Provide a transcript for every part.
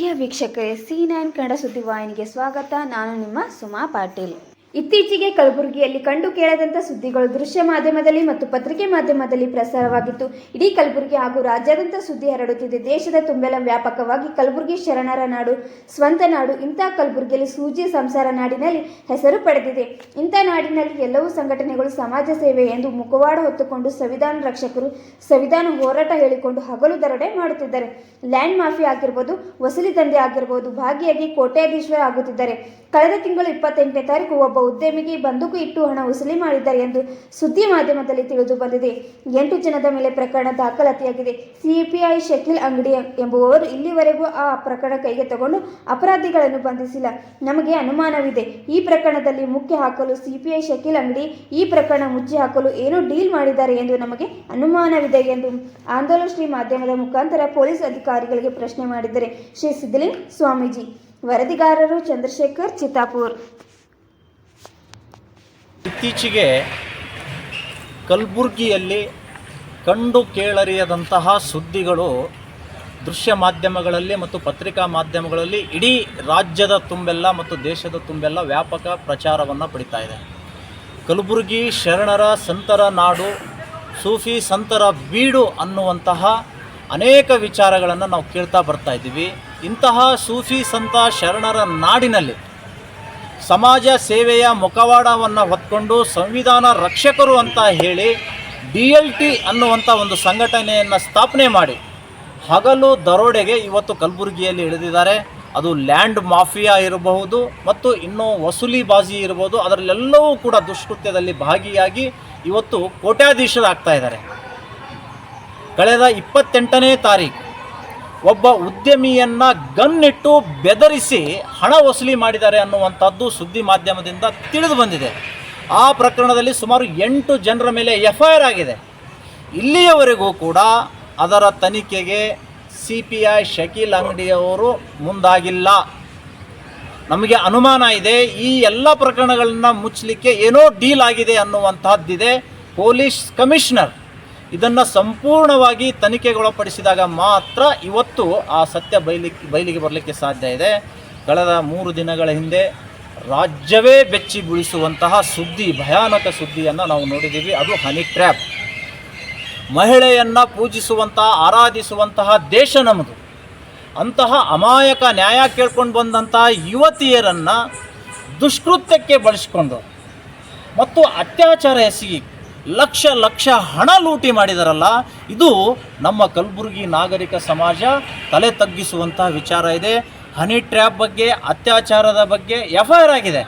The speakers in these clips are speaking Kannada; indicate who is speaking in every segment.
Speaker 1: ಪ್ರಿಯ ವೀಕ್ಷಕರೇ ಸಿ ನೈನ್ ಕನ್ನಡ ಸುದ್ದಿವಾಹಿನಿಗೆ ಸ್ವಾಗತ. ನಾನು ನಿಮ್ಮ ಸುಮಾ ಪಾಟೀಲ್. ಇತ್ತೀಚೆಗೆ ಕಲಬುರಗಿಯಲ್ಲಿ ಕಂಡು ಕೇಳದಂಥ ಸುದ್ದಿಗಳು ದೃಶ್ಯ ಮಾಧ್ಯಮದಲ್ಲಿ ಮತ್ತು ಪತ್ರಿಕೆ ಮಾಧ್ಯಮದಲ್ಲಿ ಪ್ರಸಾರವಾಗಿತ್ತು. ಇಡೀ ಕಲಬುರಗಿ ಹಾಗೂ ರಾಜ್ಯಾದ್ಯಂತ ಸುದ್ದಿ ಹರಡುತ್ತಿದೆ. ದೇಶದ ತುಂಬೆಲ್ಲ ವ್ಯಾಪಕವಾಗಿ ಕಲಬುರಗಿ ಶರಣರ ನಾಡು, ಸ್ವಂತ ನಾಡು, ಇಂಥ ಕಲಬುರಗಿಯಲ್ಲಿ ಸೂಜಿ ಸಂಸಾರ ನಾಡಿನಲ್ಲಿ ಹೆಸರು ಪಡೆದಿದೆ. ಇಂಥ ನಾಡಿನಲ್ಲಿ ಎಲ್ಲವೂ ಸಂಘಟನೆಗಳು ಸಮಾಜ ಸೇವೆ ಎಂದು ಮುಖವಾಡ ಹೊತ್ತುಕೊಂಡು ಸಂವಿಧಾನ ರಕ್ಷಕರು ಸಂವಿಧಾನ ಹೋರಾಟ ಹೇಳಿಕೊಂಡು ಹಗಲು ದರಡೆ ಮಾಡುತ್ತಿದ್ದಾರೆ. ಲ್ಯಾಂಡ್ ಮಾಫಿ ಆಗಿರ್ಬೋದು, ವಸೂಲಿ ದಂಧೆ ಆಗಿರ್ಬೋದು, ಭಾಗಿಯಾಗಿ ಕೋಟ್ಯಾಧೀಶ್ವರ ಆಗುತ್ತಿದ್ದಾರೆ. ಕಳೆದ ತಿಂಗಳು ಇಪ್ಪತ್ತೆಂಟನೇ ತಾರೀಕು ಒಬ್ಬ ಉದ್ಯಮಿಗೆ ಬಂದೂಕು ಇಟ್ಟು ಹಣ ವಸೂಲಿ ಮಾಡಿದ್ದಾರೆ ಎಂದು ಸುದ್ದಿ ಮಾಧ್ಯಮದಲ್ಲಿ ತಿಳಿದು ಬಂದಿದೆ. ಎಂಟು ಜನದ ಮೇಲೆ ಪ್ರಕರಣ ದಾಖಲಾತಿಯಾಗಿದೆ. ಸಿಪಿಐ ಶಕೀಲ್ ಅಂಗಡಿ ಎಂಬುವವರು ಇಲ್ಲಿವರೆಗೂ ಆ ಪ್ರಕರಣ ಕೈಗೆ ತಗೊಂಡು ಅಪರಾಧಿಗಳನ್ನು ಬಂಧಿಸಿಲ್ಲ. ನಮಗೆ ಅನುಮಾನವಿದೆ. ಈ ಪ್ರಕರಣದಲ್ಲಿ ಮುಖ್ಯ ಹಾಕಲು ಸಿಪಿಐ ಶಕೀಲ್ ಅಂಗಡಿ, ಈ ಪ್ರಕರಣ ಮುಚ್ಚಿ ಹಾಕಲು ಏನೋ ಡೀಲ್ ಮಾಡಿದ್ದಾರೆ ಎಂದು ನಮಗೆ ಅನುಮಾನವಿದೆ ಎಂದು ಆಂದೋಲನ ಶ್ರೀ ಮಾಧ್ಯಮದ ಮುಖಾಂತರ ಪೊಲೀಸ್ ಅಧಿಕಾರಿಗಳಿಗೆ ಪ್ರಶ್ನೆ ಮಾಡಿದ್ದಾರೆ. ಶ್ರೀ ಸಿದ್ದಲಿಂಗ್ ಸ್ವಾಮೀಜಿ. ವರದಿಗಾರರು ಚಂದ್ರಶೇಖರ್ ಚಿತ್ತಾಪುರ್.
Speaker 2: ಇತ್ತೀಚೆಗೆ ಕಲಬುರ್ಗಿಯಲ್ಲಿ ಕಂಡು ಕೇಳರಿಯದಂತಹ ಸುದ್ದಿಗಳು ದೃಶ್ಯ ಮಾಧ್ಯಮಗಳಲ್ಲಿ ಮತ್ತು ಪತ್ರಿಕಾ ಮಾಧ್ಯಮಗಳಲ್ಲಿ ಇಡೀ ರಾಜ್ಯದ ತುಂಬೆಲ್ಲ ಮತ್ತು ದೇಶದ ತುಂಬೆಲ್ಲ ವ್ಯಾಪಕ ಪ್ರಚಾರವನ್ನು ಪಡಿತಾ ಇದೆ. ಕಲಬುರಗಿ ಶರಣರ ಸಂತರ ನಾಡು, ಸೂಫಿ ಸಂತರ ಬೀಡು ಅನ್ನುವಂತಹ ಅನೇಕ ವಿಚಾರಗಳನ್ನು ನಾವು ಕೇಳ್ತಾ ಬರ್ತಾ ಇದ್ದೀವಿ. ಇಂತಹ ಸೂಫಿ ಸಂತ ಶರಣರ ನಾಡಿನಲ್ಲಿ ಸಮಾಜ ಸೇವೆಯ ಮುಖವಾಡವನ್ನು ಹೊತ್ಕೊಂಡು ಸಂವಿಧಾನ ರಕ್ಷಕರು ಅಂತ ಹೇಳಿ ಡಿ ಎಲ್ ಟಿ ಅನ್ನುವಂಥ ಒಂದು ಸಂಘಟನೆಯನ್ನು ಸ್ಥಾಪನೆ ಮಾಡಿ. ಹಗಲು ದರೋಡೆಗೆ ಇವತ್ತು ಕಲಬುರಗಿಯಲ್ಲಿ ಇಳಿದಿದ್ದಾರೆ. ಅದು ಲ್ಯಾಂಡ್ ಮಾಫಿಯಾ ಇರಬಹುದು ಮತ್ತು ಇನ್ನೂ ವಸೂಲಿ ಬಾಜಿ ಇರಬಹುದು. ಅದರಲ್ಲೆಲ್ಲವೂ ಕೂಡ ದುಷ್ಕೃತ್ಯದಲ್ಲಿ ಭಾಗಿಯಾಗಿ ಇವತ್ತು ಕೋಟ್ಯಾಧೀಶರಾಗ್ತಾ ಇದ್ದಾರೆ. ಕಳೆದ ಇಪ್ಪತ್ತೆಂಟನೇ ತಾರೀಕು ಒಬ್ಬ ಉದ್ಯಮಿಯನ್ನ ಗನ್ನಿಟ್ಟು ಬೆದರಿಸಿ ಹಣ ವಸೂಲಿ ಮಾಡಿದ್ದಾರೆ ಅನ್ನುವಂಥದ್ದು ಸುದ್ದಿ ಮಾಧ್ಯಮದಿಂದ ತಿಳಿದು ಬಂದಿದೆ. ಆ ಪ್ರಕರಣದಲ್ಲಿ ಸುಮಾರು ಎಂಟು ಜನರ ಮೇಲೆ ಎಫ್ ಐ ಆಗಿದೆ. ಇಲ್ಲಿಯವರೆಗೂ ಕೂಡ ಅದರ ತನಿಖೆಗೆ ಸಿ ಪಿ ಐ ಶಕೀಲ್ ಅಂಗಡಿಯವರು ಮುಂದಾಗಿಲ್ಲ. ನಮಗೆ ಅನುಮಾನ ಇದೆ, ಈ ಎಲ್ಲ ಪ್ರಕರಣಗಳನ್ನ ಮುಚ್ಚಲಿಕ್ಕೆ ಏನೋ ಡೀಲ್ ಆಗಿದೆ ಅನ್ನುವಂಥದ್ದಿದೆ ಪೊಲೀಸ್ ಕಮಿಷನರ್. ಇದನ್ನು ಸಂಪೂರ್ಣವಾಗಿ ತನಿಖೆಗೊಳಪಡಿಸಿದಾಗ ಮಾತ್ರ ಇವತ್ತು ಆ ಸತ್ಯ ಬಯಲಿಕ್ಕೆ ಬಯಲಿಗೆ ಬರಲಿಕ್ಕೆ ಸಾಧ್ಯ ಇದೆ. ಕಳೆದ ಮೂರು ದಿನಗಳ ಹಿಂದೆ ರಾಜ್ಯವೇ ಬೆಚ್ಚಿ ಬೀಳಿಸುವಂತಹ ಸುದ್ದಿ, ಭಯಾನಕ ಸುದ್ದಿಯನ್ನು ನಾವು ನೋಡಿದ್ದೀವಿ. ಅದು ಹನಿ ಟ್ರ್ಯಾಪ್ ಮಹಿಳೆಯನ್ನು ಪೂಜಿಸುವಂತಹ ಆರಾಧಿಸುವಂತಹ ದೇಶ ನಮ್ಮದು ಅಂತಹ ಅಮಾಯಕ ನ್ಯಾಯ ಕೇಳ್ಕೊಂಡು ಬಂದಂತಹ ಯುವತಿಯರನ್ನು ದುಷ್ಕೃತ್ಯಕ್ಕೆ ಬಳಸಿಕೊಂಡು, ಮತ್ತು ಅತ್ಯಾಚಾರ ಎಸಗಿ ಲಕ್ಷ ಲಕ್ಷ ಹಣ ಲೂಟಿ ಮಾಡಿದಾರಲ್ಲ, ಇದು ನಮ್ಮ ಕಲಬುರಗಿ ನಾಗರಿಕ ಸಮಾಜ ತಲೆ ತಗ್ಗಿಸುವಂತಹ ವಿಚಾರ ಇದೆ. ಹನಿ ಟ್ರ್ಯಾಪ್ ಬಗ್ಗೆ, ಅತ್ಯಾಚಾರದ ಬಗ್ಗೆ ಎಫ್ ಐ ಆಗಿದೆ.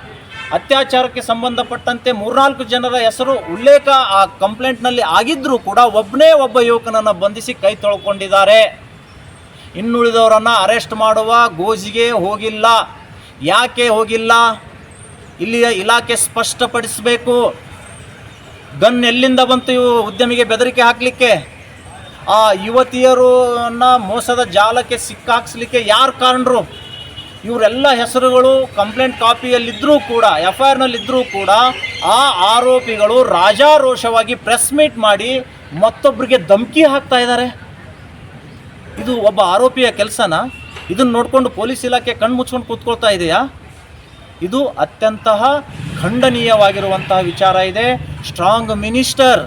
Speaker 2: ಅತ್ಯಾಚಾರಕ್ಕೆ ಸಂಬಂಧಪಟ್ಟಂತೆ ಮೂರ್ನಾಲ್ಕು ಜನರ ಹೆಸರು ಉಲ್ಲೇಖ ಆ ಕಂಪ್ಲೇಂಟ್ನಲ್ಲಿ ಆಗಿದ್ದರೂ ಕೂಡ ಒಬ್ಬನೇ ಒಬ್ಬ ಯುವಕನನ್ನು ಬಂಧಿಸಿ ಕೈ ತೊಳ್ಕೊಂಡಿದ್ದಾರೆ. ಇನ್ನುಳಿದವರನ್ನು ಅರೆಸ್ಟ್ ಮಾಡುವ ಗೋಜಿಗೆ ಹೋಗಿಲ್ಲ. ಯಾಕೆ ಹೋಗಿಲ್ಲ? ಇಲ್ಲಿಯ ಇಲಾಖೆ ಸ್ಪಷ್ಟಪಡಿಸಬೇಕು. ಗನ್ ಎಲ್ಲಿಂದ ಬಂತು ಇವು ಉದ್ಯಮಿಗೆ ಬೆದರಿಕೆ ಹಾಕಲಿಕ್ಕೆ? ಆ ಯುವತಿಯರನ್ನ ಮೋಸದ ಜಾಲಕ್ಕೆ ಸಿಕ್ಕಾಕ್ಸ್ಲಿಕ್ಕೆ ಯಾರು ಕಾರಣರು? ಇವರೆಲ್ಲ ಹೆಸರುಗಳು ಕಂಪ್ಲೇಂಟ್ ಕಾಪಿಯಲ್ಲಿದ್ದರೂ ಕೂಡ ಎಫ್ ಐ ಆರ್ನಲ್ಲಿದ್ದರೂ ಕೂಡ ಆ ಆರೋಪಿಗಳು ರಾಜಾರೋಷವಾಗಿ ಪ್ರೆಸ್ ಮೀಟ್ ಮಾಡಿ ಮತ್ತೊಬ್ಬರಿಗೆ ಧಮಕಿ ಹಾಕ್ತಾ ಇದ್ದಾರೆ ಇದು ಒಬ್ಬ ಆರೋಪಿಯ ಕೆಲಸನ? ಇದನ್ನು ನೋಡಿಕೊಂಡು ಪೊಲೀಸ್ ಇಲಾಖೆ ಕಣ್ಣು ಮುಚ್ಕೊಂಡು ಕೂತ್ಕೊಳ್ತಾ ಇದೆಯಾ? ಇದು ಅತ್ಯಂತ ಖಂಡನೀಯವಾಗಿರುವಂತಹ ವಿಚಾರ ಇದೆ. Strong minister,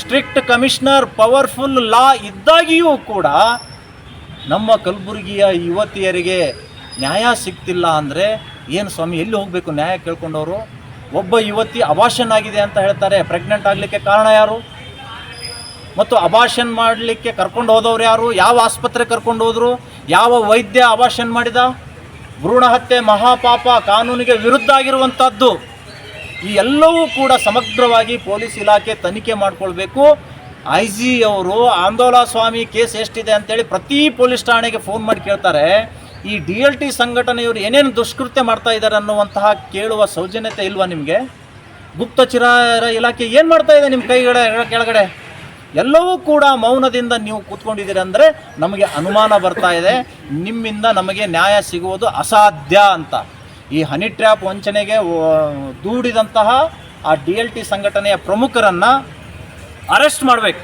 Speaker 2: strict commissioner, powerful law ಇದ್ದಾಗಿಯೂ ಕೂಡ ನಮ್ಮ ಕಲಬುರಗಿಯ ಯುವತಿಯರಿಗೆ ನ್ಯಾಯ ಸಿಗ್ತಿಲ್ಲ ಅಂದರೆ ಏನು ಸ್ವಾಮಿ, ಎಲ್ಲಿ ಹೋಗಬೇಕು ನ್ಯಾಯ ಕೇಳ್ಕೊಂಡವರು? ಒಬ್ಬ ಯುವತಿ ಅಭಾಷನ್ ಆಗಿದೆ ಅಂತ ಹೇಳ್ತಾರೆ, ಪ್ರೆಗ್ನೆಂಟ್ ಆಗಲಿಕ್ಕೆ ಕಾರಣ ಯಾರು? ಮತ್ತು ಅಭಾಷನ್ ಮಾಡಲಿಕ್ಕೆ ಕರ್ಕೊಂಡು ಹೋದವ್ರು ಯಾರು? ಯಾವ ಆಸ್ಪತ್ರೆ ಕರ್ಕೊಂಡು ಹೋದರು? ಯಾವ ವೈದ್ಯ ಅಭಾಷನ್ ಮಾಡಿದ? ಭ್ರೂಣ ಹತ್ಯೆ ಮಹಾಪಾಪ ಕಾನೂನಿಗೆ ವಿರುದ್ಧ ಆಗಿರುವಂಥದ್ದು ಈ ಎಲ್ಲವೂ ಕೂಡ ಸಮಗ್ರವಾಗಿ ಪೊಲೀಸ್ ಇಲಾಖೆ ತನಿಖೆ ಮಾಡಿಕೊಳ್ಬೇಕು. ಐ ಜಿ ಅವರು, ಆಂದೋಲ ಸ್ವಾಮಿ ಕೇಸ್ ಎಷ್ಟಿದೆ? ಅಂತೇಳಿ ಪ್ರತಿ ಪೊಲೀಸ್ ಠಾಣೆಗೆ ಫೋನ್ ಮಾಡಿ ಕೇಳ್ತಾರೆ. ಈ ಡಿ ಎಲ್ ಟಿ ಸಂಘಟನೆಯವರು ಏನೇನು ದುಷ್ಕೃತ್ಯ ಮಾಡ್ತಾ ಇದ್ದಾರೆ ಅನ್ನುವಂತಹ ಕೇಳುವ ಸೌಜನ್ಯತೆ ಇಲ್ವಾ ನಿಮಗೆ? ಗುಪ್ತಚರ ಇಲಾಖೆ ಏನು ಮಾಡ್ತಾ ಇದೆ ನಿಮ್ಮ ಕೈಗಡೆ, ಕೆಳಗಡೆ? ಎಲ್ಲವೂ ಕೂಡ ಮೌನದಿಂದ ನೀವು ಕೂತ್ಕೊಂಡಿದ್ದೀರಿ ಅಂದರೆ ನಮಗೆ ಅನುಮಾನ ಬರ್ತಾ ಇದೆ. ನಿಮ್ಮಿಂದ ನಮಗೆ ನ್ಯಾಯ ಸಿಗುವುದು ಅಸಾಧ್ಯ ಅಂತ. ಈ ಹನಿ ಟ್ರ್ಯಾಪ್ ವಂಚನೆಗೆ ದೂಡಿದಂತಹ ಆ ಡಿ ಎಲ್ ಟಿ ಸಂಘಟನೆಯ ಪ್ರಮುಖರನ್ನು ಅರೆಸ್ಟ್ ಮಾಡಬೇಕು.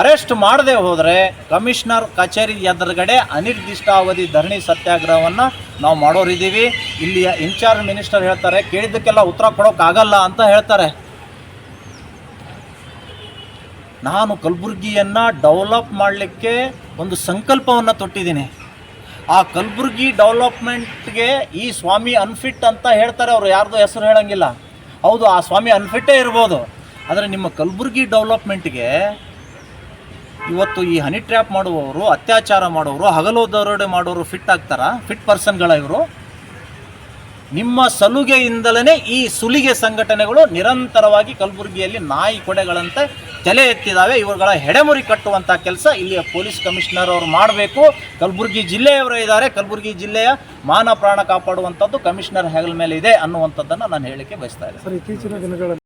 Speaker 2: ಅರೆಸ್ಟ್ ಮಾಡದೆ ಹೋದರೆ ಕಮಿಷನರ್ ಕಚೇರಿ ಎದುರುಗಡೆ ಅನಿರ್ದಿಷ್ಟಾವಧಿ ಧರಣಿ ಸತ್ಯಾಗ್ರಹವನ್ನು ನಾವು ಮಾಡೋರಿದ್ದೀವಿ ಇಲ್ಲಿಯ ಇನ್ಚಾರ್ಜ್ ಮಿನಿಸ್ಟರ್ ಹೇಳ್ತಾರೆ, ಕೇಳಿದ್ದಕ್ಕೆಲ್ಲ ಉತ್ತರ ಕೊಡೋಕ್ಕಾಗಲ್ಲ ಅಂತ ಹೇಳ್ತಾರೆ. ನಾನು ಕಲಬುರಗಿಯನ್ನು ಡೆವಲಪ್ ಮಾಡಲಿಕ್ಕೆ ಒಂದು ಸಂಕಲ್ಪವನ್ನು ತೊಟ್ಟಿದ್ದೀನಿ. ಆ ಕಲಬುರ್ಗಿ ಡೆವಲಪ್ಮೆಂಟ್ಗೆ ಈ ಸ್ವಾಮಿ ಅನ್ಫಿಟ್ ಅಂತ ಹೇಳ್ತಾರೆ, ಅವರು ಯಾರ್ದು ಹೆಸರು ಹೇಳಂಗಿಲ್ಲ. ಹೌದು, ಆ ಸ್ವಾಮಿ ಅನ್ಫಿಟ್ಟೇ ಇರ್ಬೋದು. ಆದರೆ ನಿಮ್ಮ ಕಲಬುರ್ಗಿ ಡೆವಲಪ್ಮೆಂಟ್ಗೆ ಇವತ್ತು ಈ ಹನಿ ಟ್ರ್ಯಾಪ್ ಮಾಡುವವರು, ಅತ್ಯಾಚಾರ ಮಾಡುವವರು ಹಗಲು ದರೋಡೆ ಮಾಡೋರು ಫಿಟ್ ಆಗ್ತಾರ? ಫಿಟ್ ಪರ್ಸನ್ಗಳ ಇವರು. ನಿಮ್ಮ ಸಲುಗೆಯಿಂದಲೇ ಈ ಸುಲಿಗೆ ಸಂಘಟನೆಗಳು ನಿರಂತರವಾಗಿ ಕಲಬುರ್ಗಿಯಲ್ಲಿ ನಾಯಿ ಕೊಡೆಗಳಂತೆ ತಲೆ ಎತ್ತಿದ್ದಾವೆ ಇವುಗಳ ಹೆಡೆಮುರಿ ಕಟ್ಟುವಂಥ ಕೆಲಸ ಇಲ್ಲಿಯ ಪೊಲೀಸ್ ಕಮಿಷನರ್ ಅವರು ಮಾಡಬೇಕು. ಕಲಬುರಗಿ ಜಿಲ್ಲೆಯವರು ಇದ್ದಾರೆ, ಕಲಬುರಗಿ ಜಿಲ್ಲೆಯ ಮಾನ ಪ್ರಾಣ ಕಾಪಾಡುವಂಥದ್ದು ಕಮಿಷನರ್ ಹೆಗಲ ಮೇಲೆ ಇದೆ ಅನ್ನುವಂಥದ್ದನ್ನು ನಾನು ಹೇಳಿಕೆ ಬಯಸ್ತಾ ಇದ್ದೇನೆ.